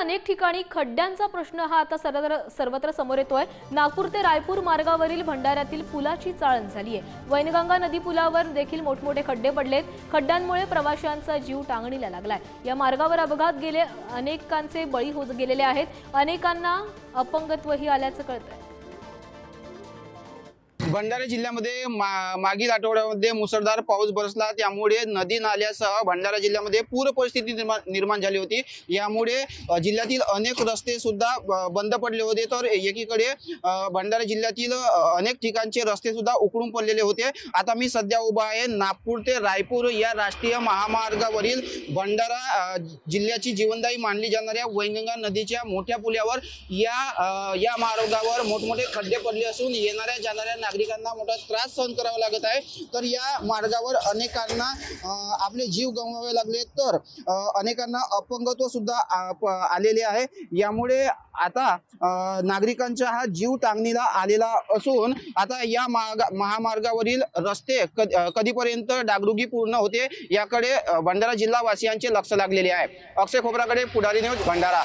अनेक ठिकाणी खड्ड्यांचा प्रश्न हा आता सर्वत्र सर्वत्र समोर येतोय. नागपूर ते रायपूर मार्गावरील भंडाऱ्यातील पुलाची चाळण झाली आहे वैनगंगा नदी पुलावर देखील मोठमोठे खड्डे पडलेत. खड्ड्यांमुळे प्रवाशांचा जीव टांगणीला लागलाय. या मार्गावर अपघात गेले अनेकांचे बळी होत गेलेले आहेत. अनेकांना अपंगत्वही आल्याचं कळतंय. भंडारा जिल्ह्यामध्ये मा- मागील आठवड्यामध्ये मुसळधार पाऊस बरसला. त्यामुळे नदी नाल्यासह भंडारा जिल्ह्यामध्ये पूर परिस्थिती निर्माण निर्माण झाली होती. यामुळे जिल्ह्यातील अनेक रस्ते सुद्धा बंद पडले होते. तर एकीकडे भंडारा जिल्ह्यातील अनेक ठिकाणचे रस्ते सुद्धा उकडून पडलेले होते. आता मी सध्या उभा आहे नागपूर ते रायपूर या राष्ट्रीय महामार्गावरील भंडारा जिल्ह्याची जीवनदायी मानली जाणाऱ्या वैनगंगा नदीच्या मोठ्या पुलावर या या मार्गावर मोठमोठे खड्डे पडले असून येणाऱ्या जाणाऱ्या नागरिक नागरिकांना मोठा त्रास सहन करावा लागत आहे. तर या मार्गावर अनेकांना आपले जीव गमवावे लागले. तर अनेकांना अपंगत्व सुद्धा आलेले आहे. यामुळे आता नागरिकांचा हा जीव टांगणीला आलेला असून आता या महामार्गावरील रस्ते कधीपर्यंत डागडुगी पूर्ण होते याकडे भंडारा जिल्हावासियांचे लक्ष लागलेले आहे. अक्षय खोबराकडे पुढारी न्यूज भंडारा.